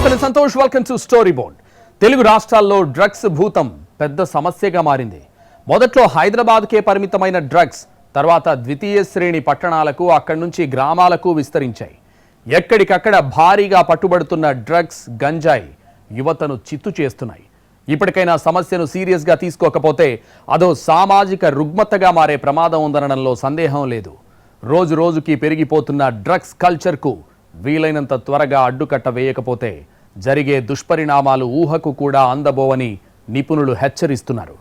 నమస్తే Santosh. Welcome to story board Telugu రాష్ట్రాల్లో drugs భూతం పెద్ద సమస్యగా మారింది. మొదట్లో హైదరాబాద్కే పరిమితమైన డ్రగ్స్ తర్వాత ద్వితీయ శ్రేణి పట్టణాలకు అక్కడి నుంచి గ్రామాలకు విస్తరించాయి. ఎక్కడికక్కడ భారీగా పట్టుబడుతున్న డ్రగ్స్ గంజాయి యువతను చిత్తు చేస్తున్నాయి. ఇప్పటికైనా సమస్యను సీరియస్గా తీసుకోకపోతే అదో సామాజిక రుగ్మతగా మారే ప్రమాదం ఉందనడంలో సందేహం లేదు. రోజు రోజుకి పెరిగిపోతున్న డ్రగ్స్ కల్చర్కు వీలైనంత త్వరగా అడ్డుకట్ట వేయకపోతే జరిగే దుష్పరిణామాలు ఊహకు కూడా అందబోవని నిపుణులు హెచ్చరిస్తున్నారు.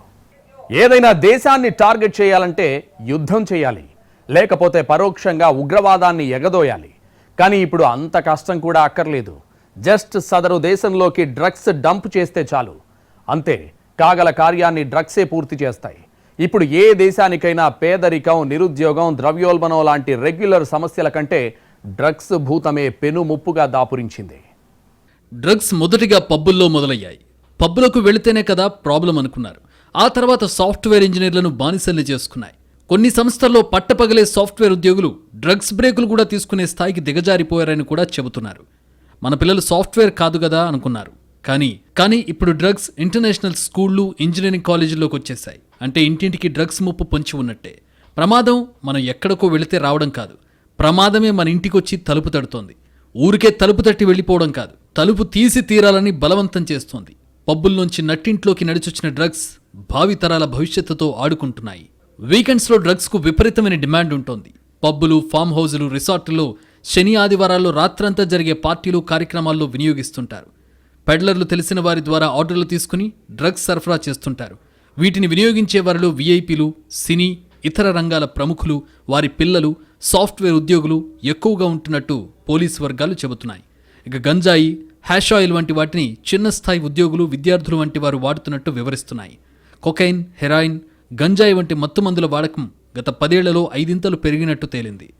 ఏదైనా దేశాన్ని టార్గెట్ చేయాలంటే యుద్ధం చేయాలి. లేకపోతే పరోక్షంగా ఉగ్రవాదాన్ని ఎగదోయాలి. కానీ ఇప్పుడు అంత కష్టం కూడా అక్కర్లేదు. జస్ట్ సదరు దేశంలోకి డ్రగ్స్ డంప్ చేస్తే చాలు. అంతే కాగల కార్యాన్ని డ్రగ్సే పూర్తి చేస్తాయి. ఇప్పుడు ఏ దేశానికైనా పేదరికం నిరుద్యోగం ద్రవ్యోల్బణం లాంటి రెగ్యులర్ సమస్యల కంటే డ్రగ్స్ భూతమే పెను ముప్పుగా దాపురించింది. డ్రగ్స్ మొదటిగా పబ్బుల్లో మొదలయ్యాయి. పబ్బులకు వెళితేనే కదా ప్రాబ్లం అనుకున్నారు. ఆ తర్వాత సాఫ్ట్వేర్ ఇంజనీర్లను బానిసల్ని చేసుకున్నాయి. కొన్ని సంస్థల్లో పట్టపగలే సాఫ్ట్వేర్ ఉద్యోగులు డ్రగ్స్ బ్రేకులు కూడా తీసుకునే స్థాయికి దిగజారిపోయారని కూడా చెబుతున్నారు. మన పిల్లలు సాఫ్ట్వేర్ కాదు కదా అనుకున్నారు. కానీ కానీ ఇప్పుడు డ్రగ్స్ ఇంటర్నేషనల్ స్కూళ్ళు ఇంజనీరింగ్ కాలేజీల్లోకి వచ్చేసాయి అంటే ఇంటింటికి డ్రగ్స్ ముప్పు పొంచి ఉన్నట్టే. ప్రమాదం మనం ఎక్కడికో వెళితే రావడం కాదు. ప్రమాదమే మన ఇంటికొచ్చి తలుపు తడుతోంది. ఊరికే తలుపు తట్టి వెళ్ళిపోవడం కాదు. తలుపు తీసి తీరాలని బలవంతం చేస్తోంది. పబ్బుల్లోంచి నట్టింట్లోకి నడిచొచ్చిన డ్రగ్స్ భావితరాల భవిష్యత్తుతో ఆడుకుంటున్నాయి. వీకెండ్స్లో డ్రగ్స్కు విపరీతమైన డిమాండ్ ఉంటుంది. పబ్బులు ఫామ్ హౌజులు రిసార్టుల్లో శని ఆదివారాల్లో రాత్రంతా జరిగే పార్టీలు కార్యక్రమాల్లో వినియోగిస్తుంటారు. పెడ్లర్లు తెలిసిన వారి ద్వారా ఆర్డర్లు తీసుకుని డ్రగ్స్ సరఫరా చేస్తుంటారు. వీటిని వినియోగించే వారిలో వీఐపీలు సినీ ఇతర రంగాల ప్రముఖులు వారి పిల్లలు సాఫ్ట్వేర్ ఉద్యోగులు ఎక్కువగా ఉంటున్నట్టు పోలీసు వర్గాలు చెబుతున్నాయి. ఇక గంజాయి హ్యాష్ ఆయిల్ వంటి వాటిని చిన్న స్థాయి ఉద్యోగులు విద్యార్థులు వంటి వారు వాడుతున్నట్టు వివరిస్తున్నాయి. కొకైన్ హెరాయిన్ గంజాయి వంటి మత్తుమందుల వాడకం గత పదేళ్ళలో ఐదింతలు పెరిగినట్టు తేలింది.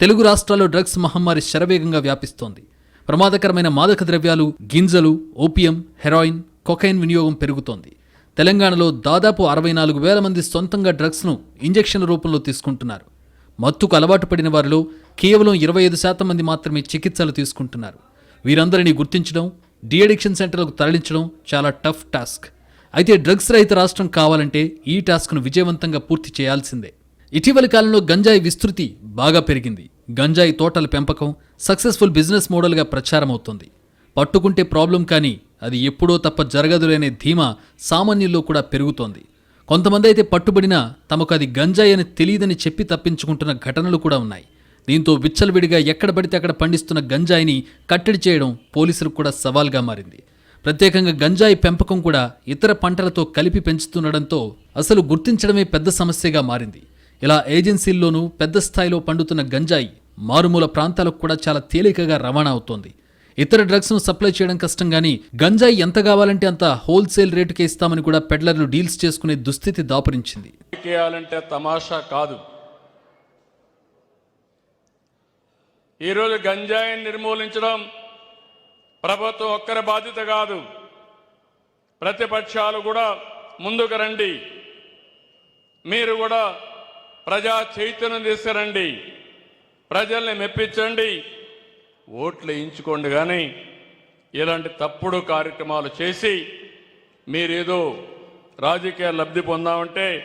తెలుగు రాష్ట్రాల్లో డ్రగ్స్ మహమ్మారి శరవేగంగా వ్యాపిస్తోంది. ప్రమాదకరమైన మాదక ద్రవ్యాలు గింజలు ఓపియం హెరాయిన్ కొకైన్ వినియోగం పెరుగుతోంది. తెలంగాణలో దాదాపు అరవై నాలుగు వేల మంది సొంతంగా డ్రగ్స్ను ఇంజెక్షన్ల రూపంలో తీసుకుంటున్నారు. మత్తుకు అలవాటు పడిన వారిలో కేవలం ఇరవై ఐదు శాతం మంది మాత్రమే చికిత్సలు తీసుకుంటున్నారు. వీరందరినీ గుర్తించడం డిఅడిక్షన్ సెంటర్లకు తరలించడం చాలా టఫ్ టాస్క్. అయితే డ్రగ్స్ రహిత రాష్ట్రం కావాలంటే ఈ టాస్క్ను విజయవంతంగా పూర్తి చేయాల్సిందే. ఇటీవలి కాలంలో గంజాయి విస్తృతి బాగా పెరిగింది. గంజాయి తోటల పెంపకం సక్సెస్ఫుల్ బిజినెస్ మోడల్గా ప్రచారం అవుతోంది పట్టుకుంటే ప్రాబ్లం కానీ అది ఎప్పుడో తప్ప జరగదులేనే ధీమా సామాన్యుల్లో కూడా పెరుగుతోంది. కొంతమంది అయితే పట్టుబడినా తమకు అది గంజాయి అని తెలియదని చెప్పి తప్పించుకుంటున్న ఘటనలు కూడా ఉన్నాయి. దీంతో విచ్చలవిడిగా ఎక్కడ పడితే అక్కడ పండిస్తున్న గంజాయిని కట్టడి చేయడం పోలీసులకు కూడా సవాల్గా మారింది. ప్రత్యేకంగా గంజాయి పెంపకం కూడా ఇతర పంటలతో కలిపి పెంచుతుండడంతో అసలు గుర్తించడమే పెద్ద సమస్యగా మారింది. ఇలా ఏజెన్సీల్లోనూ పెద్ద స్థాయిలో పండుతున్న గంజాయి మారుమూల ప్రాంతాలకు కూడా చాలా తేలికగా రవాణా అవుతోంది. ఇతర డ్రగ్స్ను సప్లై చేయడం కష్టం కానీ గంజాయి ఎంత కావాలంటే అంత హోల్సేల్ రేటుకే ఇస్తామని కూడా పెడ్లర్లు డీల్స్ చేసుకునే దుస్థితి దాపురించింది. చేయాలంటే తమాషా కాదు. ఈరోజు గంజాయిని నిర్మూలించడం ప్రభుత్వం ఒక్కరి బాధ్యత కాదు. ప్రతిపక్షాలు కూడా ముందుకు రండి. మీరు కూడా ప్రజా చైతన్యం తీసుకురండి. ప్రజల్ని మెప్పించండి. ఓట్లు వేయించుకోండి కానీ ఇలాంటి తప్పుడు కార్యక్రమాలు చేసి మీరేదో రాజకీయ లబ్ధి పొందామంటే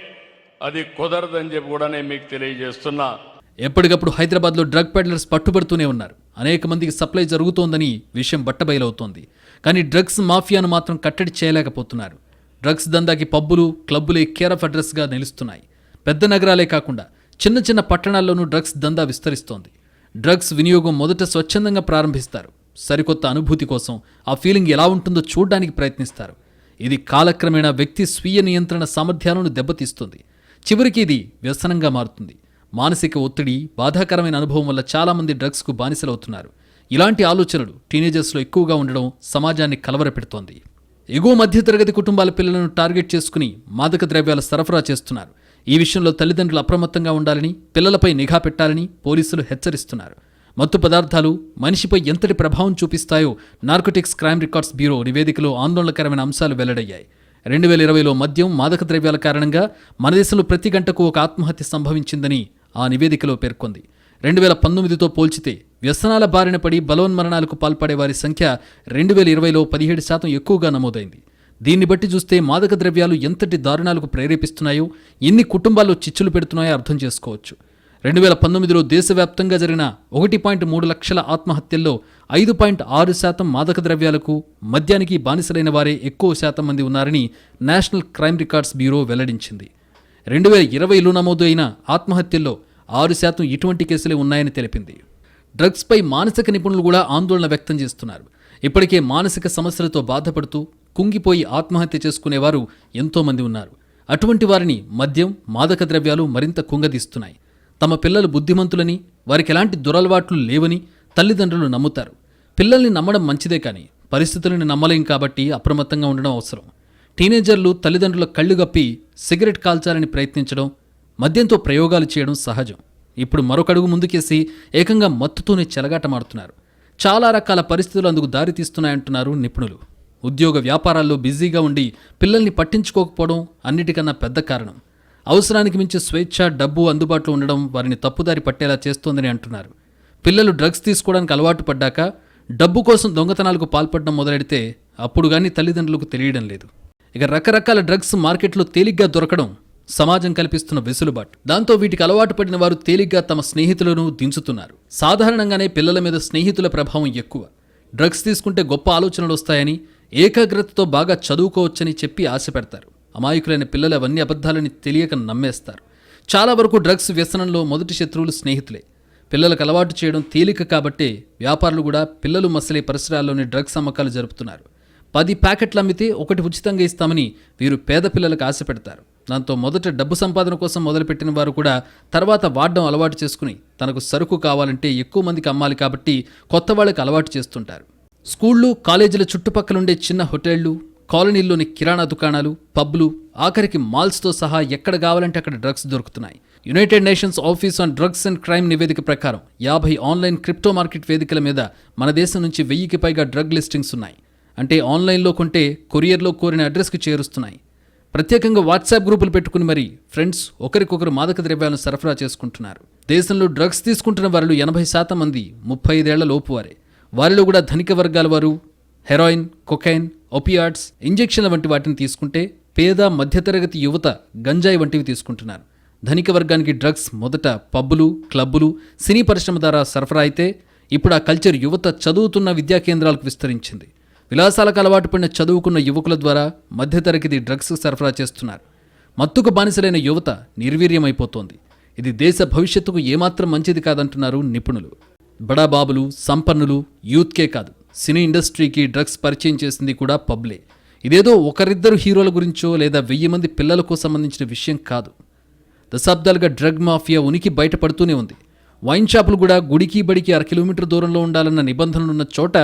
అది కుదరదని చెప్పి కూడా నేను మీకు తెలియజేస్తున్నా. ఎప్పటికప్పుడు హైదరాబాద్లో డ్రగ్ పెడ్లర్స్ పట్టుబడుతూనే ఉన్నారు. అనేక మందికి సప్లై జరుగుతోందని విషయం బట్టబయలవుతోంది. కానీ డ్రగ్స్ మాఫియాను మాత్రం కట్టడి చేయలేకపోతున్నారు. డ్రగ్స్ దందాకి పబ్బులు క్లబ్బులే కేర్ ఆఫ్ అడ్రస్గా నిలుస్తున్నాయి. పెద్ద నగరాలే కాకుండా చిన్న చిన్న పట్టణాల్లోనూ డ్రగ్స్ దందా విస్తరిస్తోంది. డ్రగ్స్ వినియోగం మొదట స్వచ్ఛందంగా ప్రారంభిస్తారు. సరికొత్త అనుభూతి కోసం ఆ ఫీలింగ్ ఎలా ఉంటుందో చూడడానికి ప్రయత్నిస్తారు. ఇది కాలక్రమేణా వ్యక్తి స్వీయ నియంత్రణ సామర్థ్యాలను దెబ్బతీస్తుంది. చివరికి ఇది వ్యసనంగా మారుతుంది. మానసిక ఒత్తిడి బాధాకరమైన అనుభవం వల్ల చాలామంది డ్రగ్స్కు బానిసలవుతున్నారు. ఇలాంటి ఆలోచనలు టీనేజర్స్లో ఎక్కువగా ఉండడం సమాజాన్ని కలవరపెడుతోంది. ఎగువ మధ్యతరగతి కుటుంబాల పిల్లలను టార్గెట్ చేసుకుని మాదక ద్రవ్యాల సరఫరా చేస్తున్నారు. ఈ విషయంలో తల్లిదండ్రులు అప్రమత్తంగా ఉండాలని పిల్లలపై నిఘా పెట్టాలని పోలీసులు హెచ్చరిస్తున్నారు. మత్తు పదార్థాలు మనిషిపై ఎంతటి ప్రభావం చూపిస్తాయో నార్కోటిక్స్ క్రైమ్ రికార్డ్స్ బ్యూరో నివేదికలో ఆందోళనకరమైన అంశాలు వెల్లడయ్యాయి. రెండు వేల ఇరవైలో మద్యం మాదక ద్రవ్యాల కారణంగా మన దేశంలో ప్రతి గంటకు ఒక ఆత్మహత్య సంభవించిందని ఆ నివేదికలో పేర్కొంది. రెండు వేల పంతొమ్మిదితో పోల్చితే వ్యసనాల బారిన పడి బలోన్మరణాలకు పాల్పడే వారి సంఖ్య రెండు వేల ఇరవైలో పదిహేడు శాతం ఎక్కువగా నమోదైంది. దీన్ని బట్టి చూస్తే మాదక ద్రవ్యాలు ఎంతటి దారుణాలకు ప్రేరేపిస్తున్నాయో ఎన్ని కుటుంబాల్లో చిచ్చులు పెడుతున్నాయో అర్థం చేసుకోవచ్చు. రెండు వేల పంతొమ్మిదిలో దేశవ్యాప్తంగా జరిగిన ఒకటి పాయింట్ మూడు లక్షల ఆత్మహత్యల్లో ఐదు పాయింట్ ఆరు శాతం మాదక ద్రవ్యాలకు మద్యానికి బానిసలైన వారే ఎక్కువ శాతం మంది ఉన్నారని నేషనల్ క్రైమ్ రికార్డ్స్ బ్యూరో వెల్లడించింది. రెండు వేల ఇరవైలో నమోదు అయిన ఆత్మహత్యల్లో ఆరు శాతం ఇటువంటి కేసులే ఉన్నాయని తెలిపింది. డ్రగ్స్పై మానసిక నిపుణులు కూడా ఆందోళన వ్యక్తం చేస్తున్నారు. ఇప్పటికే మానసిక సమస్యలతో బాధపడుతూ కుంగిపోయి ఆత్మహత్య చేసుకునేవారు ఎంతోమంది ఉన్నారు. అటువంటి వారిని మద్యం మాదక ద్రవ్యాలు మరింత కుంగదీస్తున్నాయి. తమ పిల్లలు బుద్ధిమంతులని వారికి ఎలాంటి దురలవాట్లు లేవని తల్లిదండ్రులు నమ్ముతారు. పిల్లల్ని నమ్మడం మంచిదే కానీ పరిస్థితులను నమ్మలేం కాబట్టి అప్రమత్తంగా ఉండడం అవసరం. టీనేజర్లు తల్లిదండ్రుల కళ్ళు గప్పి సిగరెట్ కాల్చాలని ప్రయత్నించడం మద్యంతో ప్రయోగాలు చేయడం సహజం. ఇప్పుడు మరొకడుగు ముందుకేసి ఏకంగా మత్తుతోనే చెలగాటమాడుతున్నారు. చాలా రకాల పరిస్థితులు అందుకు దారితీస్తున్నాయంటున్నారు నిపుణులు. ఉద్యోగ వ్యాపారాల్లో బిజీగా ఉండి పిల్లల్ని పట్టించుకోకపోవడం అన్నిటికన్నా పెద్ద కారణం. అవసరానికి మించి స్వేచ్ఛ డబ్బు అందుబాటులో ఉండడం వారిని తప్పుదారి పట్టేలా చేస్తోందని అంటున్నారు. పిల్లలు డ్రగ్స్ తీసుకోవడానికి అలవాటు పడ్డాక డబ్బు కోసం దొంగతనాలకు పాల్పడడం మొదలెడితే అప్పుడు కానీ తల్లిదండ్రులకు తెలియడం లేదు. ఇక రకరకాల డ్రగ్స్ మార్కెట్లో తేలిగ్గా దొరకడం సమాజం కల్పిస్తున్న వెసులుబాటు. దాంతో వీటికి అలవాటు పడిన వారు తేలిగ్గా తమ స్నేహితులను దించుతున్నారు. సాధారణంగానే పిల్లల మీద స్నేహితుల ప్రభావం ఎక్కువ. డ్రగ్స్ తీసుకుంటే గొప్ప ఆలోచనలు వస్తాయని ఏకాగ్రతతో బాగా చదువుకోవచ్చని చెప్పి ఆశ పెడతారు అమాయకులైన పిల్లలు అవన్నీ అబద్ధాలని తెలియక నమ్మేస్తారు. చాలా వరకు డ్రగ్స్ వ్యసనంలో మొదటి శత్రువులు స్నేహితులే. పిల్లలకు అలవాటు చేయడం తేలిక కాబట్టే వ్యాపారులు కూడా పిల్లలు మసలే పరిసరాల్లోని డ్రగ్స్ అమ్మకాలు జరుపుతున్నారు. పది ప్యాకెట్లు అమ్మితే ఒకటి ఉచితంగా ఇస్తామని వీరు పేద పిల్లలకు ఆశ పెడతారు దాంతో మొదట డబ్బు సంపాదన కోసం మొదలుపెట్టిన వారు కూడా తర్వాత వాడడం అలవాటు చేసుకుని తనకు సరుకు కావాలంటే ఎక్కువ మందికి అమ్మాలి కాబట్టి కొత్త వాళ్ళకి అలవాటు చేస్తుంటారు. స్కూళ్ళు కాలేజీల చుట్టుపక్కలుండే చిన్న హోటళ్ళు కాలనీల్లోని కిరాణా దుకాణాలు పబ్లు ఆఖరికి మాల్స్తో సహా ఎక్కడ కావాలంటే అక్కడ డ్రగ్స్ దొరుకుతున్నాయి. United Nations office on drugs and crime నివేదిక ప్రకారం యాభై ఆన్లైన్ క్రిప్టో మార్కెట్ వేదికల మీద మన దేశం నుంచి వెయ్యికి పైగా డ్రగ్ లిస్టింగ్స్ ఉన్నాయి. అంటే ఆన్లైన్లో కొంటే కొరియర్లో కోరిన అడ్రస్కి చేరుస్తున్నాయి. ప్రత్యేకంగా వాట్సాప్ గ్రూపులు పెట్టుకుని మరి ఫ్రెండ్స్ ఒకరికొకరు మాదక ద్రవ్యాలను సరఫరా చేసుకుంటున్నారు. దేశంలో డ్రగ్స్ తీసుకుంటున్న వారిలో ఎనభై శాతం మంది ముప్పై ఐదేళ్ళ లోపు వారే. వారిలో కూడా ధనిక వర్గాల వారు హెరాయిన్ కొకైన్ ఒపియాడ్స్ ఇంజెక్షన్ల వంటి వాటిని తీసుకుంటే పేద మధ్యతరగతి యువత గంజాయి వంటివి తీసుకుంటున్నారు. ధనిక వర్గానికి డ్రగ్స్ మొదట పబ్బులు క్లబ్బులు సినీ పరిశ్రమ ద్వారా సరఫరా అయితే ఇప్పుడు ఆ కల్చర్ యువత చదువుతున్న విద్యా కేంద్రాలకు విస్తరించింది. విలాసాలకు అలవాటు పడిన చదువుకున్న యువకుల ద్వారా మధ్యతరగతి డ్రగ్స్ సరఫరా చేస్తున్నారు. మత్తుకు బానిసలైన యువత నిర్వీర్యమైపోతోంది. ఇది దేశ భవిష్యత్తుకు ఏమాత్రం మంచిది కాదంటున్నారు నిపుణులు. బడాబాబులు సంపన్నులు యూత్కే కాదు. సినీ ఇండస్ట్రీకి డ్రగ్స్ పరిచయం చేసింది కూడా పబ్లే. ఇదేదో ఒకరిద్దరు హీరోల గురించో లేదా వెయ్యి మంది పిల్లలకు సంబంధించిన విషయం కాదు. దశాబ్దాలుగా డ్రగ్ మాఫియా ఉనికి బయటపడుతూనే ఉంది. వైన్ షాపులు కూడా గుడికి బడికి అర కిలోమీటర్ దూరంలో ఉండాలన్న నిబంధనలున్న చోట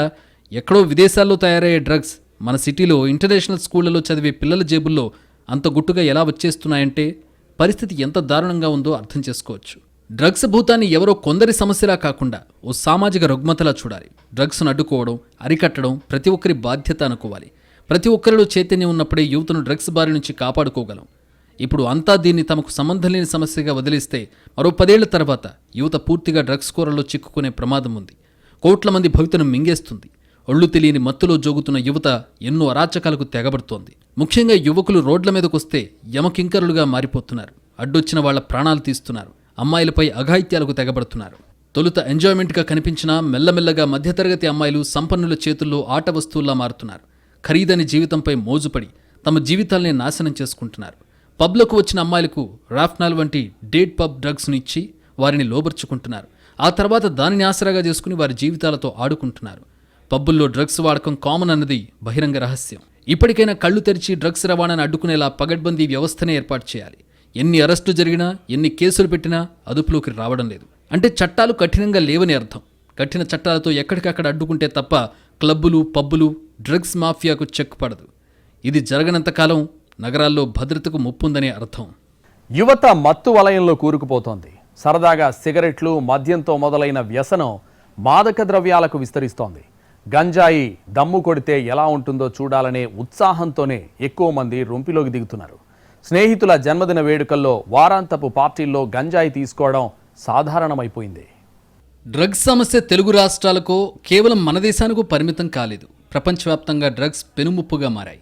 ఎక్కడో విదేశాల్లో తయారయ్యే డ్రగ్స్ మన సిటీలో ఇంటర్నేషనల్ స్కూళ్ళలో చదివే పిల్లల జేబుల్లో అంత గుట్టుగా ఎలా వచ్చేస్తున్నాయంటే పరిస్థితి ఎంత దారుణంగా ఉందో అర్థం చేసుకోవచ్చు. డ్రగ్స్ భూతాన్ని ఎవరో కొందరి సమస్యలా కాకుండా ఓ సామాజిక రుగ్మతలా చూడాలి. డ్రగ్స్ను అడ్డుకోవడం అరికట్టడం ప్రతి ఒక్కరి బాధ్యత అనుకోవాలి. ప్రతి ఒక్కరిలో చైతన్యం ఉన్నప్పుడే యువతను డ్రగ్స్ బారి నుంచి కాపాడుకోగలం. ఇప్పుడు అంతా దీన్ని తమకు సంబంధం లేని సమస్యగా వదిలిస్తే మరో పదేళ్ళ తర్వాత యువత పూర్తిగా డ్రగ్స్ కూరల్లో చిక్కుకునే ప్రమాదం ఉంది. కోట్ల మంది భవితను మింగేస్తుంది. ఒళ్ళు తెలియని మత్తులో జోగుతున్న యువత ఎన్నో అరాచకాలకు తెగబడుతోంది. ముఖ్యంగా యువకులు రోడ్ల మీదకొస్తే యమకింకరులుగా మారిపోతున్నారు. అడ్డొచ్చిన వాళ్ళ ప్రాణాలు తీస్తున్నారు. అమ్మాయిలపై అఘాయిత్యాలకు తెగబడుతున్నారు. తొలుత ఎంజాయ్మెంట్గా కనిపించినా మెల్లమెల్లగా మధ్యతరగతి అమ్మాయిలు సంపన్నుల చేతుల్లో ఆట వస్తువుల్లా మారుతున్నారు. ఖరీదైన జీవితంపై మోజుపడి తమ జీవితాల్ని నాశనం చేసుకుంటున్నారు. పబ్లకు వచ్చిన అమ్మాయిలకు రాఫ్నాల్ వంటి డేట్ పబ్ డ్రగ్స్ను ఇచ్చి వారిని లోబర్చుకుంటున్నారు. ఆ తర్వాత దానిని ఆసరాగా చేసుకుని వారి జీవితాలతో ఆడుకుంటున్నారు. పబ్బుల్లో డ్రగ్స్ వాడకం కామన్ అన్నది బహిరంగ రహస్యం. ఇప్పటికైనా కళ్ళు తెరిచి డ్రగ్స్ రవాణాను అడ్డుకునేలా పగడ్బందీ వ్యవస్థనే ఏర్పాటు చేయాలి. ఎన్ని అరెస్టు జరిగినా ఎన్ని కేసులు పెట్టినా అదుపులోకి రావడం లేదు. అంటే చట్టాలు కఠినంగా లేవని అర్థం. కఠిన చట్టాలతో ఎక్కడికక్కడ అడ్డుకుంటే తప్ప క్లబ్బులు పబ్బులు డ్రగ్స్ మాఫియాకు చెక్ పడదు. ఇది జరగనంతకాలం నగరాల్లో భద్రతకు ముప్పుందనే అర్థం. యువత మత్తు వలయంలో కూరుకుపోతోంది. సరదాగా సిగరెట్లు మద్యంతో మొదలైన వ్యసనం మాదక ద్రవ్యాలకు విస్తరిస్తోంది. గంజాయి దమ్ము కొడితే ఎలా ఉంటుందో చూడాలనే ఉత్సాహంతోనే ఎక్కువ మంది రొంపిలోకి దిగుతున్నారు. స్నేహితుల జన్మదిన వేడుకల్లో వారాంతపు పార్టీల్లో గంజాయి తీసుకోవడం సాధారణమైపోయింది. డ్రగ్స్ సమస్య తెలుగు రాష్ట్రాలకో కేవలం మన దేశానికి పరిమితం కాలేదు. ప్రపంచవ్యాప్తంగా డ్రగ్స్ పెనుముప్పుగా మారాయి.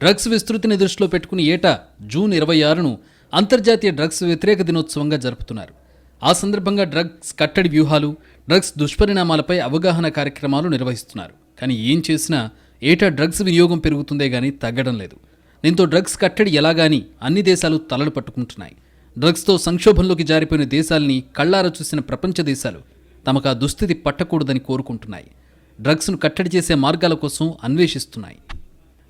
డ్రగ్స్ విస్తృతిని దృష్టిలో పెట్టుకుని ఏటా జూన్ ఇరవై ఆరును అంతర్జాతీయ డ్రగ్స్ వ్యతిరేక దినోత్సవంగా జరుపుతున్నారు. ఆ సందర్భంగా డ్రగ్స్ కట్టడి వ్యూహాలు డ్రగ్స్ దుష్పరిణామాలపై అవగాహన కార్యక్రమాలు నిర్వహిస్తున్నారు. కానీ ఏం చేసినా ఏటా డ్రగ్స్ వినియోగం పెరుగుతుందే గానీ తగ్గడం లేదు. దీంతో డ్రగ్స్ కట్టడి ఎలాగాని అన్ని దేశాలు తలలు పట్టుకుంటున్నాయి. డ్రగ్స్తో సంక్షోభంలోకి జారిపోయిన దేశాల్ని కళ్ళారా చూసిన ప్రపంచ దేశాలు తమకు ఆ దుస్థితి పట్టకూడదని కోరుకుంటున్నాయి. డ్రగ్స్ను కట్టడి చేసే మార్గాల కోసం అన్వేషిస్తున్నాయి.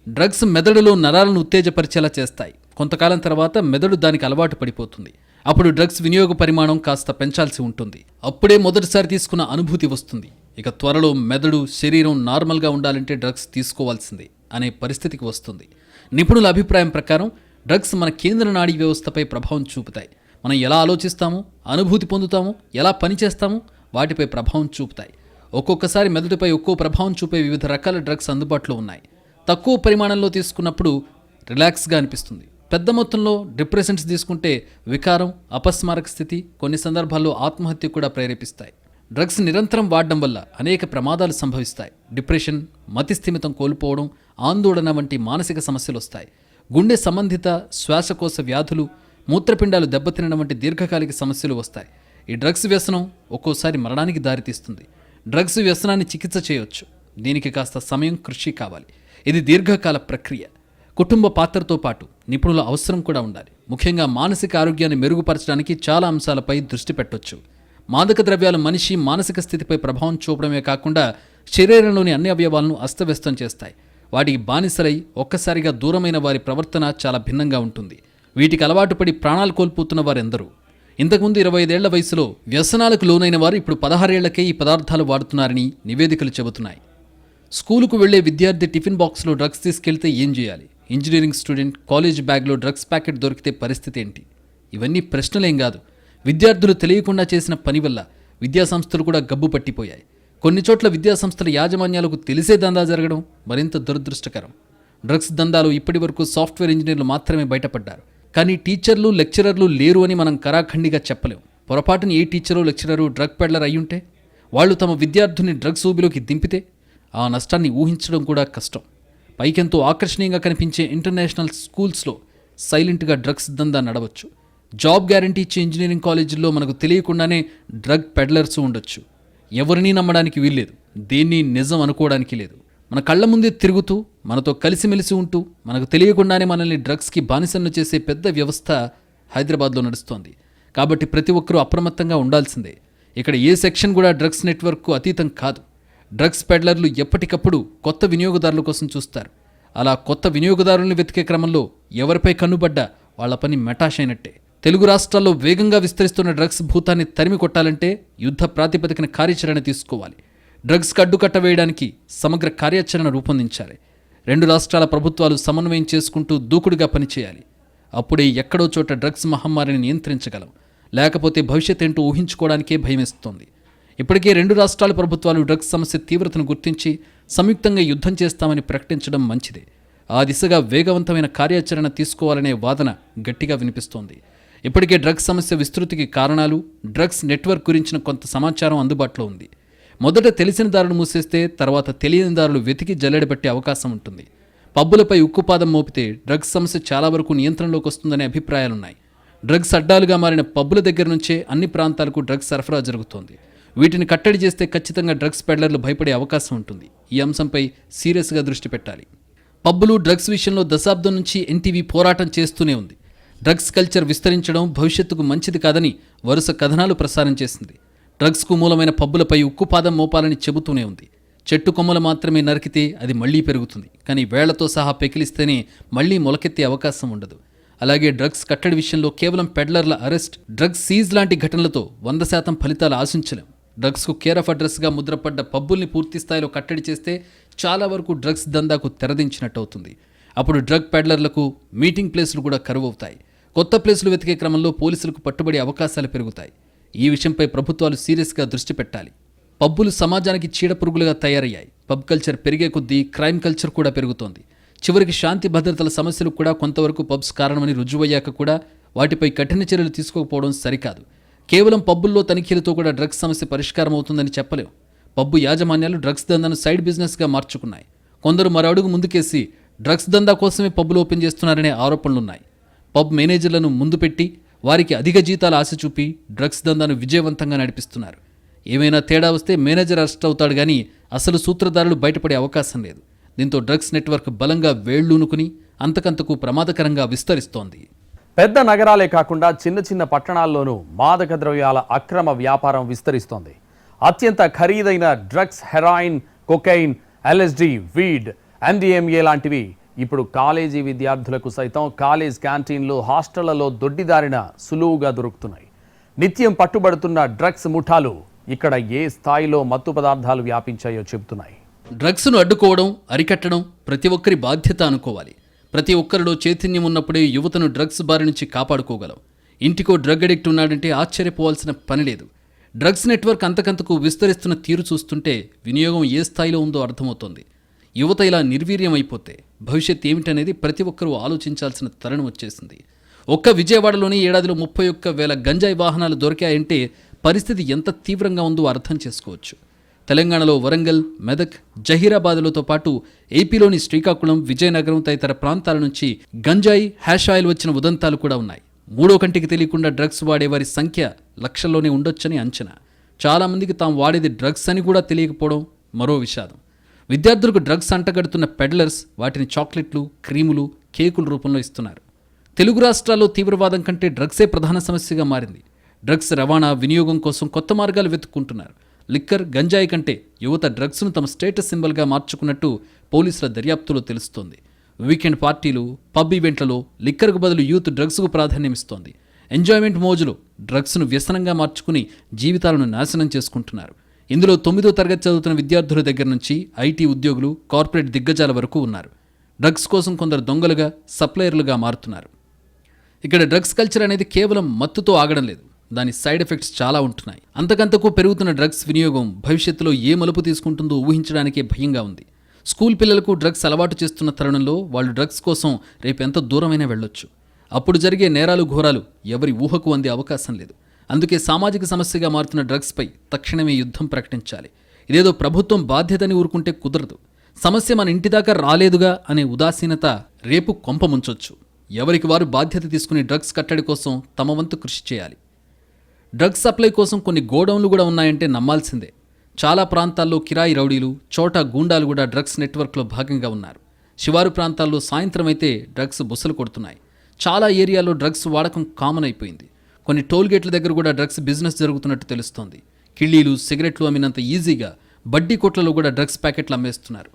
డ్రగ్స్ మెదడులో నరాలను ఉత్తేజపరిచేలా చేస్తాయి. కొంతకాలం తర్వాత మెదడు దానికి అలవాటు పడిపోతుంది. అప్పుడు డ్రగ్స్ వినియోగ పరిమాణం కాస్త పెంచాల్సి ఉంటుంది. అప్పుడే మొదటిసారి తీసుకున్న అనుభూతి వస్తుంది. ఇక త్వరలో మెదడు శరీరం నార్మల్గా ఉండాలంటే డ్రగ్స్ తీసుకోవాల్సిందే. అనే పరిస్థితికి వస్తుంది. నిపుణుల అభిప్రాయం ప్రకారం డ్రగ్స్ మన కేంద్ర నాడీ వ్యవస్థపై ప్రభావం చూపుతాయి. మనం ఎలా ఆలోచిస్తామో? అనుభూతి పొందుతామో? ఎలా పనిచేస్తామో? వాటిపై ప్రభావం చూపుతాయి. ఒక్కొక్కసారి మెదడుపై ఒక్కో ప్రభావం చూపే వివిధ రకాల డ్రగ్స్ అందుబాటులో ఉన్నాయి. తక్కువ పరిమాణంలో తీసుకున్నప్పుడు రిలాక్స్గా అనిపిస్తుంది. పెద్ద మొత్తంలో డిప్రెషన్స్ తీసుకుంటే వికారం అపస్మారక స్థితి కొన్ని సందర్భాల్లో ఆత్మహత్య కూడా ప్రేరేపిస్తాయి. డ్రగ్స్ నిరంతరం వాడడం వల్ల అనేక ప్రమాదాలు సంభవిస్తాయి. డిప్రెషన్ మతిస్థిమితం కోల్పోవడం ఆందోళన వంటి మానసిక సమస్యలు వస్తాయి. గుండె సంబంధిత శ్వాసకోశ వ్యాధులు మూత్రపిండాలు దెబ్బతినడం వంటి దీర్ఘకాలిక సమస్యలు వస్తాయి. ఈ డ్రగ్స్ వ్యసనం ఒక్కోసారి మరణానికి దారితీస్తుంది. డ్రగ్స్ వ్యసనాన్ని చికిత్స చేయవచ్చు దీనికి కాస్త సమయం కృషి కావాలి. ఇది దీర్ఘకాల ప్రక్రియ. కుటుంబ పాత్రతో పాటు నిపుణుల అవసరం కూడా ఉండాలి. ముఖ్యంగా మానసిక ఆరోగ్యాన్ని మెరుగుపరచడానికి చాలా అంశాలపై దృష్టి పెట్టవచ్చు మాదక ద్రవ్యాలు మనిషి మానసిక స్థితిపై ప్రభావం చూపడమే కాకుండా శరీరంలోని అన్ని అవయవాలను అస్తవ్యస్తం చేస్తాయి. వాటికి బానిసలై ఒక్కసారిగా దూరమైన వారి ప్రవర్తన చాలా భిన్నంగా ఉంటుంది. వీటికి అలవాటు పడి ప్రాణాలు కోల్పోతున్న వారెందరూ. ఇంతకుముందు ఇరవై ఐదేళ్ళ వయసులో వ్యసనాలకు లోనైన వారు ఇప్పుడు పదహారేళ్ళకే ఈ పదార్థాలు వాడుతున్నారని నివేదికలు చెబుతున్నాయి. స్కూలుకు వెళ్ళే విద్యార్థి టిఫిన్ బాక్స్లో డ్రగ్స్ తీసుకెళ్తే ఏం చేయాలి? ఇంజనీరింగ్ స్టూడెంట్ కాలేజ్ బ్యాగ్లో డ్రగ్స్ ప్యాకెట్ దొరికితే పరిస్థితి ఏంటి? ఇవన్నీ ప్రశ్నలేం కాదు. విద్యార్థులు తెలియకుండా చేసిన పని వల్ల విద్యాసంస్థలు కూడా గబ్బు పట్టిపోయాయి. కొన్ని చోట్ల విద్యాసంస్థల యాజమాన్యాలకు తెలిసే దందా జరగడం మరింత దురదృష్టకరం. డ్రగ్స్ దందాలు ఇప్పటి వరకు సాఫ్ట్వేర్ ఇంజనీర్లు మాత్రమే బయటపడ్డారు. కానీ టీచర్లు లెక్చరర్లు లేరు అని మనం కరాఖండిగా చెప్పలేం. పొరపాటున ఏ టీచరు లెక్చరరు డ్రగ్ పెడ్లర్ అయ్యుంటే? వాళ్ళు తమ విద్యార్థుని డ్రగ్స్ ఊబిలోకి దింపితే? ఆ నష్టాన్ని ఊహించడం కూడా కష్టం. పైకెంతో ఆకర్షణీయంగా కనిపించే ఇంటర్నేషనల్ స్కూల్స్లో సైలెంట్గా డ్రగ్స్ దందా నడవచ్చు. జాబ్ గ్యారంటీ ఇచ్చే ఇంజనీరింగ్ కాలేజీల్లో మనకు తెలియకుండానే డ్రగ్ పెడ్లర్స్ ఉండొచ్చు. ఎవరినీ నమ్మడానికి వీల్లేదు. దేన్ని నిజం అనుకోవడానికి లేదు. మన కళ్ళ ముందే తిరుగుతూ మనతో కలిసిమెలిసి ఉంటూ మనకు తెలియకుండానే మనల్ని డ్రగ్స్కి బానిసలను చేసే పెద్ద వ్యవస్థ హైదరాబాద్లో నడుస్తోంది. కాబట్టి ప్రతి ఒక్కరూ అప్రమత్తంగా ఉండాల్సిందే. ఇక్కడ ఏ సెక్షన్ కూడా డ్రగ్స్ నెట్వర్క్కు అతీతం కాదు. డ్రగ్స్ పెడ్లర్లు ఎప్పటికప్పుడు కొత్త వినియోగదారుల కోసం చూస్తారు. అలా కొత్త వినియోగదారుల్ని వెతికే క్రమంలో ఎవరిపై కన్నుబడ్డా వాళ్ళ పని మెటాష్ అయినట్టే. తెలుగు రాష్ట్రాల్లో వేగంగా విస్తరిస్తున్న డ్రగ్స్ భూతాన్ని తరిమి కొట్టాలంటే యుద్ధ ప్రాతిపదికన కార్యాచరణ తీసుకోవాలి. డ్రగ్స్కి అడ్డుకట్ట వేయడానికి సమగ్ర కార్యాచరణ రూపొందించాలి. రెండు రాష్ట్రాల ప్రభుత్వాలు సమన్వయం చేసుకుంటూ దూకుడుగా పనిచేయాలి. అప్పుడే ఎక్కడో చోట డ్రగ్స్ మహమ్మారిని నియంత్రించగలం. లేకపోతే భవిష్యత్ ఏంటో ఊహించుకోవడానికే భయమేస్తోంది. ఇప్పటికే రెండు రాష్ట్రాల ప్రభుత్వాలు డ్రగ్స్ సమస్య తీవ్రతను గుర్తించి సంయుక్తంగా యుద్ధం చేస్తామని ప్రకటించడం మంచిదే. ఆ దిశగా వేగవంతమైన కార్యాచరణ తీసుకోవాలనే వాదన గట్టిగా వినిపిస్తోంది. ఇప్పటికే డ్రగ్స్ సమస్య విస్తృతికి కారణాలు డ్రగ్స్ నెట్వర్క్ గురించిన కొంత సమాచారం అందుబాటులో ఉంది. మొదట తెలిసిన దారులు మూసేస్తే తర్వాత తెలియని దారులు వెతికి జల్లెడబెట్టే అవకాశం ఉంటుంది. పబ్బులపై ఉక్కుపాదం మోపితే డ్రగ్స్ సమస్య చాలా వరకు నియంత్రణలోకి వస్తుందనే అభిప్రాయాలున్నాయి. డ్రగ్స్ అడ్డాలుగా మారిన పబ్బుల దగ్గర నుంచే అన్ని ప్రాంతాలకు డ్రగ్స్ సరఫరా జరుగుతోంది. వీటిని కట్టడి చేస్తే ఖచ్చితంగా డ్రగ్స్ పెడ్లర్లు భయపడే అవకాశం ఉంటుంది. ఈ అంశంపై సీరియస్గా దృష్టి పెట్టాలి. పబ్బులు డ్రగ్స్ విషయంలో దశాబ్దం నుంచి ఎన్టీవీ పోరాటం చేస్తూనే ఉంది. డ్రగ్స్ కల్చర్ విస్తరించడం భవిష్యత్తుకు మంచిది కాదని వరుస కథనాలు ప్రసారం చేసింది. డ్రగ్స్కు మూలమైన పబ్బులపై ఉక్కుపాదం మోపాలని చెబుతూనే ఉంది. చెట్టు కొమ్మలు మాత్రమే నరికితే అది మళ్ళీ పెరుగుతుంది. కానీ వేళ్ళతో సహా పెకిలిస్తేనే మళ్ళీ మొలకెత్తే అవకాశం ఉండదు. అలాగే డ్రగ్స్ కట్టడి విషయంలో కేవలం పెడ్లర్ల అరెస్ట్ డ్రగ్స్ సీజ్ లాంటి ఘటనలతో వంద శాతం ఫలితాలు ఆశించలేం. డ్రగ్స్కు కేర్ ఆఫ్ అడ్రస్గా ముద్రపడ్డ పబ్బుల్ని పూర్తి స్థాయిలో కట్టడి చేస్తే చాలా వరకు డ్రగ్స్ దందాకు తెరదించినట్టు అవుతుంది అప్పుడు డ్రగ్ పెడ్లర్లకు మీటింగ్ ప్లేస్లు కూడా కరువవుతాయి. కొత్త ప్లేసులు వెతికే క్రమంలో పోలీసులకు పట్టుబడే అవకాశాలు పెరుగుతాయి. ఈ విషయంపై ప్రభుత్వాలు సీరియస్గా దృష్టి పెట్టాలి. పబ్బులు సమాజానికి చీడపురుగులుగా తయారయ్యాయి. పబ్ కల్చర్ పెరిగే కొద్దీ క్రైమ్ కల్చర్ కూడా పెరుగుతోంది. చివరికి శాంతి భద్రతల సమస్యలు కూడా కొంతవరకు పబ్స్ కారణమని రుజువయ్యాక కూడా వాటిపై కఠిన చర్యలు తీసుకోకపోవడం సరికాదు. కేవలం పబ్బుల్లో తనిఖీలతో కూడా డ్రగ్స్ సమస్య పరిష్కారం అవుతుందని చెప్పలేం. పబ్బు యాజమాన్యాలు డ్రగ్స్ దందాను సైడ్ బిజినెస్గా మార్చుకున్నాయి. కొందరు మరో అడుగు ముందుకేసి డ్రగ్స్ దందా కోసమే పబ్బులు ఓపెన్ చేస్తున్నారనే ఆరోపణలున్నాయి. పబ్ మేనేజర్లను ముందు పెట్టి వారికి అధిక జీతాలు ఆశ చూపి డ్రగ్స్ దందాను విజయవంతంగా నడిపిస్తున్నారు. ఏమైనా తేడా వస్తే మేనేజర్ అరెస్ట్ అవుతాడు కానీ అసలు సూత్రధారులు బయటపడే అవకాశం లేదు. దీంతో డ్రగ్స్ నెట్వర్క్ బలంగా వేళ్ళూనుకుని అంతకంతకు ప్రమాదకరంగా విస్తరిస్తోంది. పెద్ద నగరాలే కాకుండా చిన్న చిన్న పట్టణాల్లోనూ మాదక ద్రవ్యాల అక్రమ వ్యాపారం విస్తరిస్తోంది. అత్యంత ఖరీదైన drugs heroin cocaine LSD weed MDMA లాంటివి ఇప్పుడు కాలేజీ విద్యార్థులకు సైతం కాలేజ్ క్యాంటీన్లు హాస్టళ్ళలో దొడ్డిదారిన సులువుగా దొరుకుతున్నాయి. నిత్యం పట్టుబడుతున్న డ్రగ్స్ ముఠాలు ఇక్కడ ఏ స్థాయిలో మత్తు పదార్థాలు వ్యాపించాయో చెబుతున్నాయి. డ్రగ్స్ను అడ్డుకోవడం అరికట్టడం ప్రతి ఒక్కరి బాధ్యత అనుకోవాలి. ప్రతి ఒక్కరిలో చైతన్యం ఉన్నప్పుడే యువతను డ్రగ్స్ బారి నుంచి కాపాడుకోగలం. ఇంటికో డ్రగ్ అడిక్ట్ ఉన్నాడంటే ఆశ్చర్యపోవాల్సిన పని లేదు. డ్రగ్స్ నెట్వర్క్ అంతకంతకు విస్తరిస్తున్న తీరు చూస్తుంటే వినియోగం ఏ స్థాయిలో ఉందో అర్థమవుతోంది. యువత ఇలా నిర్వీర్యం అయిపోతే భవిష్యత్ ఏమిటనేది ప్రతి ఒక్కరూ ఆలోచించాల్సిన తరుణం వచ్చేసింది. ఒక్క విజయవాడలోని ఏడాదిలో ముప్పై ఒక్క వేల గంజాయి వాహనాలు దొరికాయంటే పరిస్థితి ఎంత తీవ్రంగా ఉందో అర్థం చేసుకోవచ్చు. తెలంగాణలో వరంగల్ మెదక్ జహీరాబాద్లతో పాటు ఏపీలోని శ్రీకాకుళం విజయనగరం తదితర ప్రాంతాల నుంచి గంజాయి హ్యాష్ ఆయిల్ వచ్చిన ఉదంతాలు కూడా ఉన్నాయి. మూడో కంటికి తెలియకుండా డ్రగ్స్ వాడేవారి సంఖ్య లక్షల్లోనే ఉండొచ్చని అంచనా. చాలామందికి తాము వాడేది డ్రగ్స్ అని కూడా తెలియకపోవడం మరో విషాదం. విద్యార్థులకు డ్రగ్స్ అంటగడుతున్న పెడ్లర్స్ వాటిని చాక్లెట్లు క్రీములు కేకుల రూపంలో ఇస్తున్నారు. తెలుగు రాష్ట్రాల్లో తీవ్రవాదం కంటే డ్రగ్సే ప్రధాన సమస్యగా మారింది. డ్రగ్స్ రవాణా వినియోగం కోసం కొత్త మార్గాలు వెతుక్కుంటున్నారు. లిక్కర్ గంజాయి కంటే యువత డ్రగ్స్ను తమ స్టేటస్ సింబల్గా మార్చుకున్నట్టు పోలీసుల దర్యాప్తులో తెలుస్తోంది. వీకెండ్ పార్టీలు పబ్ ఈవెంట్లలో లిక్కర్కు బదులు యూత్ డ్రగ్స్కు ప్రాధాన్యమిస్తోంది ఎంజాయ్మెంట్ మోజులు డ్రగ్స్ను వ్యసనంగా మార్చుకుని జీవితాలను నాశనం చేసుకుంటున్నారు. ఇందులో తొమ్మిదో తరగతి చదువుతున్న విద్యార్థుల దగ్గర నుంచి ఐటీ ఉద్యోగులు కార్పొరేట్ దిగ్గజాల వరకు ఉన్నారు. డ్రగ్స్ కోసం కొందరు దొంగలుగా సప్లయర్లుగా మారుతున్నారు. ఇక్కడ డ్రగ్స్ కల్చర్ అనేది కేవలం మత్తుతో ఆగడం లేదు. దాని సైడ్ ఎఫెక్ట్స్ చాలా ఉంటున్నాయి. అంతకంతకు పెరుగుతున్న డ్రగ్స్ వినియోగం భవిష్యత్తులో ఏ మలుపు తీసుకుంటుందో ఊహించడానికే భయంగా ఉంది. స్కూల్ పిల్లలకు డ్రగ్స్ అలవాటు చేస్తున్న తరుణంలో వాళ్ళు డ్రగ్స్ కోసం రేపు ఎంత దూరమైనా వెళ్ళొచ్చు. అప్పుడు జరిగే నేరాలు ఘోరాలు ఎవరి ఊహకు అందే అవకాశం లేదు. అందుకే సామాజిక సమస్యగా మారుతున్న డ్రగ్స్పై తక్షణమే యుద్ధం ప్రకటించాలి. ఇదేదో ప్రభుత్వం బాధ్యతని ఊరుకుంటే కుదరదు. సమస్య మన ఇంటి దాకా రాలేదుగా అనే ఉదాసీనత రేపు కొంప ముంచొచ్చు. ఎవరికి వారు బాధ్యత తీసుకుని డ్రగ్స్ కట్టడి కోసం తమ వంతు కృషి చేయాలి. డ్రగ్స్ సప్లై కోసం కొన్ని గోడౌన్లు కూడా ఉన్నాయంటే నమ్మాల్సిందే. చాలా ప్రాంతాల్లో కిరాయి రౌడీలు చోటా గూండాలు కూడా డ్రగ్స్ నెట్వర్క్లో భాగంగా ఉన్నారు. శివారు ప్రాంతాల్లో సాయంత్రం అయితే డ్రగ్స్ బుసలు కొడుతున్నాయి. చాలా ఏరియాలో డ్రగ్స్ వాడకం కామన్ అయిపోయింది. కొన్ని టోల్ గేట్ల దగ్గర కూడా డ్రగ్స్ బిజినెస్ జరుగుతున్నట్టు తెలుస్తోంది. కిళ్ళీలు సిగరెట్లు అమ్మినంత ఈజీగా బడ్డీ కొట్లలో కూడా డ్రగ్స్ ప్యాకెట్లు అమ్మేస్తున్నారు.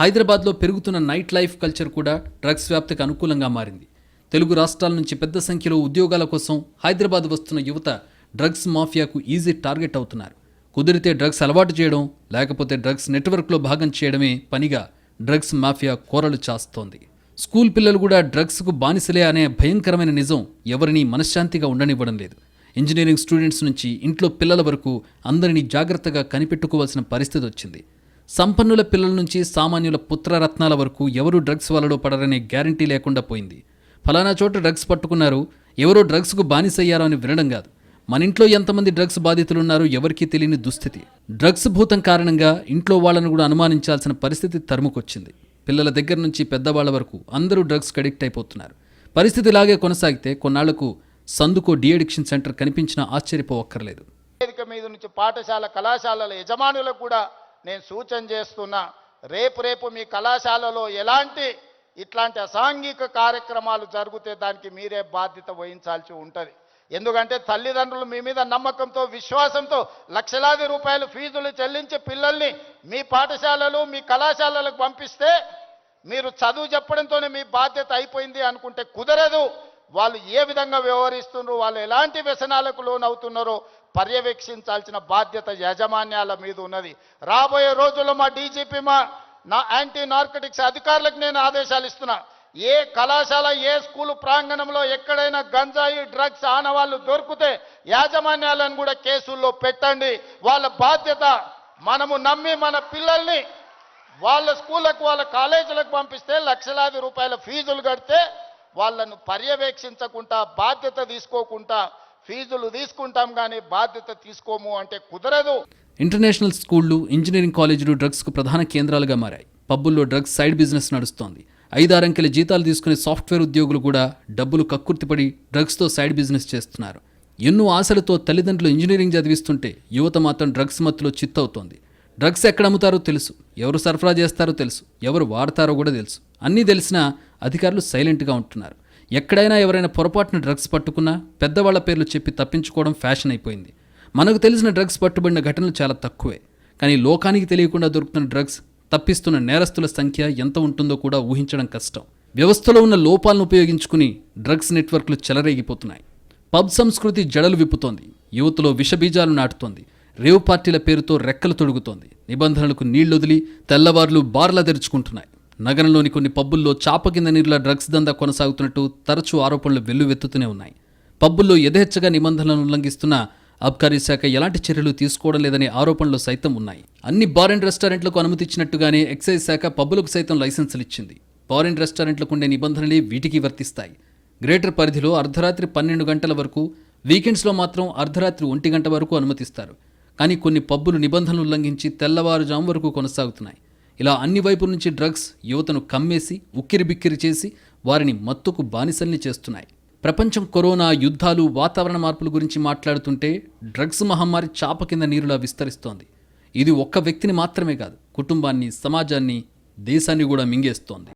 హైదరాబాద్లో పెరుగుతున్న నైట్ లైఫ్ కల్చర్ కూడా డ్రగ్స్ వ్యాప్తికి అనుకూలంగా మారింది. తెలుగు రాష్ట్రాల నుంచి పెద్ద సంఖ్యలో ఉద్యోగాల కోసం హైదరాబాద్ వస్తున్న యువత డ్రగ్స్ మాఫియాకు ఈజీ టార్గెట్ అవుతున్నారు. కుదిరితే డ్రగ్స్ అలవాటు చేయడం లేకపోతే డ్రగ్స్ నెట్వర్క్లో భాగం చేయడమే పనిగా డ్రగ్స్ మాఫియా కోరలు చాస్తోంది. స్కూల్ పిల్లలు కూడా డ్రగ్స్కు బానిసలే అనే భయంకరమైన నిజం ఎవరినీ మనశ్శాంతిగా ఉండనివ్వడం లేదు. ఇంజనీరింగ్ స్టూడెంట్స్ నుంచి ఇంట్లో పిల్లల వరకు అందరినీ జాగ్రత్తగా కనిపెట్టుకోవాల్సిన పరిస్థితి వచ్చింది. సంపన్నుల పిల్లల నుంచి సామాన్యుల పుత్రరత్నాల వరకు ఎవరు డ్రగ్స్ వలలో పడరనే గ్యారంటీ లేకుండా పోయింది. ఫలానా చోట డ్రగ్స్ పట్టుకున్నారు ఎవరో డ్రగ్స్కు బానిసయ్యారో అని వినడం కాదు. మన ఇంట్లో ఎంతమంది డ్రగ్స్ బాధితులున్నారో ఎవరికీ తెలియని దుస్థితి. డ్రగ్స్ భూతం కారణంగా ఇంట్లో వాళ్ళను కూడా అనుమానించాల్సిన పరిస్థితి తరుముకొచ్చింది. పిల్లల దగ్గర నుంచి పెద్దవాళ్ళ వరకు అందరూ డ్రగ్స్కి అడిక్ట్ అయిపోతున్నారు. పరిస్థితి ఇలాగే కొనసాగితే కొన్నాళ్ళకు సందుకో డిఅడిక్షన్ సెంటర్ కనిపించినా ఆశ్చర్యపోవక్కర్లేదు. వేదిక మీద నుంచి పాఠశాల కళాశాలల యజమానులకు కూడా నేను సూచన చేస్తున్నా రేపు రేపు మీ కళాశాలలో ఎలాంటి ఇట్లాంటి అసాంఘిక కార్యక్రమాలు జరిగితే దానికి మీరే బాధ్యత వహించాల్సి ఉంటుంది. ఎందుకంటే తల్లిదండ్రులు మీ మీద నమ్మకంతో విశ్వాసంతో లక్షలాది రూపాయలు ఫీజులు చెల్లించి పిల్లల్ని మీ పాఠశాలలు మీ కళాశాలలకు పంపిస్తే మీరు చదువు చెప్పడంతోనే మీ బాధ్యత అయిపోయింది అనుకుంటే కుదరదు. వాళ్ళు ఏ విధంగా వ్యవహరిస్తున్నారు వాళ్ళు ఎలాంటి వ్యసనాలకు లోనవుతున్నారో పర్యవేక్షించాల్సిన బాధ్యత యాజమాన్యాల మీద ఉన్నది. రాబోయే రోజుల్లో మా డీజీపీ మా నా యాంటీ నార్కటిక్స్ అధికారులకు నేను ఆదేశాలు ఇస్తున్నా. ఏ కళాశాల ఏ స్కూలు ప్రాంగణంలో ఎక్కడైనా గంజాయి డ్రగ్స్ ఆనవాళ్ళు దొరికితే యాజమాన్యాలను కూడా కేసుల్లో పెట్టండి. వాళ్ళ బాధ్యత మనము నమ్మి మన పిల్లల్ని వాళ్ళ స్కూళ్ళకు వాళ్ళ కాలేజీలకు పంపిస్తే లక్షలాది రూపాయల ఫీజులు కడితే వాళ్ళను పర్యవేక్షించకుండా బాధ్యత తీసుకోకుండా ఫీజులు తీసుకుంటాం కానీ బాధ్యత తీసుకోము అంటే కుదరదు. ఇంటర్నేషనల్ స్కూళ్ళు ఇంజనీరింగ్ కాలేజీలు డ్రగ్స్కు ప్రధాన కేంద్రాలుగా మారాయి. పబ్బుల్లో డ్రగ్స్ సైడ్ బిజినెస్ నడుస్తోంది. ఐదారంకెల జీతాలు తీసుకునే సాఫ్ట్వేర్ ఉద్యోగులు కూడా డబ్బులు కక్కుర్తిపడి డ్రగ్స్తో సైడ్ బిజినెస్ చేస్తున్నారు. ఎన్నో ఆశలతో తల్లిదండ్రులు ఇంజనీరింగ్ చదివిస్తుంటే యువత మాత్రం డ్రగ్స్ మత్తులో చిత్తవుతోంది. డ్రగ్స్ ఎక్కడ అమ్ముతారో తెలుసు ఎవరు సరఫరా చేస్తారో తెలుసు ఎవరు వాడతారో కూడా తెలుసు. అన్నీ తెలిసినా అధికారులు సైలెంట్గా ఉంటున్నారు. ఎక్కడైనా ఎవరైనా పొరపాటున డ్రగ్స్ పట్టుకున్నా పెద్దవాళ్ళ పేర్లు చెప్పి తప్పించుకోవడం ఫ్యాషన్ అయిపోయింది. మనకు తెలిసిన డ్రగ్స్ పట్టుబడిన ఘటనలు చాలా తక్కువే. కానీ లోకానికి తెలియకుండా దొరుకుతున్న డ్రగ్స్ తప్పిస్తున్న నేరస్తుల సంఖ్య ఎంత ఉంటుందో కూడా ఊహించడం కష్టం. వ్యవస్థలో ఉన్న లోపాలను ఉపయోగించుకుని డ్రగ్స్ నెట్వర్క్లు చెలరేగిపోతున్నాయి. పబ్ సంస్కృతి జడలు విప్పుతోంది. యువతలో విషబీజాలు నాటుతోంది. రేవ్ పార్టీల పేరుతో రెక్కలు తొడుగుతోంది. నిబంధనలకు నీళ్ళొదిలి తెల్లవార్లు బార్లా తెరుచుకుంటున్నాయి. నగరంలోని కొన్ని పబ్బుల్లో చాప కింద నీరుల డ్రగ్స్ దందా కొనసాగుతున్నట్టు తరచూ ఆరోపణలు వెల్లువెత్తుతూనే ఉన్నాయి. పబ్బుల్లో యథేచ్ఛగా నిబంధనలను ఉల్లంఘిస్తున్న అబ్కారీ శాఖ ఎలాంటి చర్యలు తీసుకోవడం లేదనే ఆరోపణలు సైతం ఉన్నాయి. అన్ని బార్ అండ్ రెస్టారెంట్లకు అనుమతిచ్చినట్టుగానే ఎక్సైజ్ శాఖ పబ్బులకు సైతం లైసెన్సులు ఇచ్చింది బార్ అండ్ రెస్టారెంట్లకు ఉండే నిబంధనలే వీటికి వర్తిస్తాయి. గ్రేటర్ పరిధిలో అర్ధరాత్రి పన్నెండు గంటల వరకు వీకెండ్స్లో మాత్రం అర్ధరాత్రి ఒంటి గంట వరకు అనుమతిస్తారు. కానీ కొన్ని పబ్బులు నిబంధనలు ఉల్లంఘించి తెల్లవారుజాము వరకు కొనసాగుతున్నాయి. ఇలా అన్ని వైపుల నుంచి డ్రగ్స్ యువతను కమ్మేసి ఉక్కిరి బిక్కిరి చేసి వారిని మత్తుకు బానిసల్ని చేస్తున్నాయి. ప్రపంచం కరోనా యుద్ధాలు వాతావరణ మార్పుల గురించి మాట్లాడుతుంటే డ్రగ్స్ మహమ్మారి చాప కింద నీరులా విస్తరిస్తోంది. ఇది ఒక్క వ్యక్తిని మాత్రమే కాదు కుటుంబాన్ని సమాజాన్ని దేశాన్ని కూడా మింగేస్తోంది.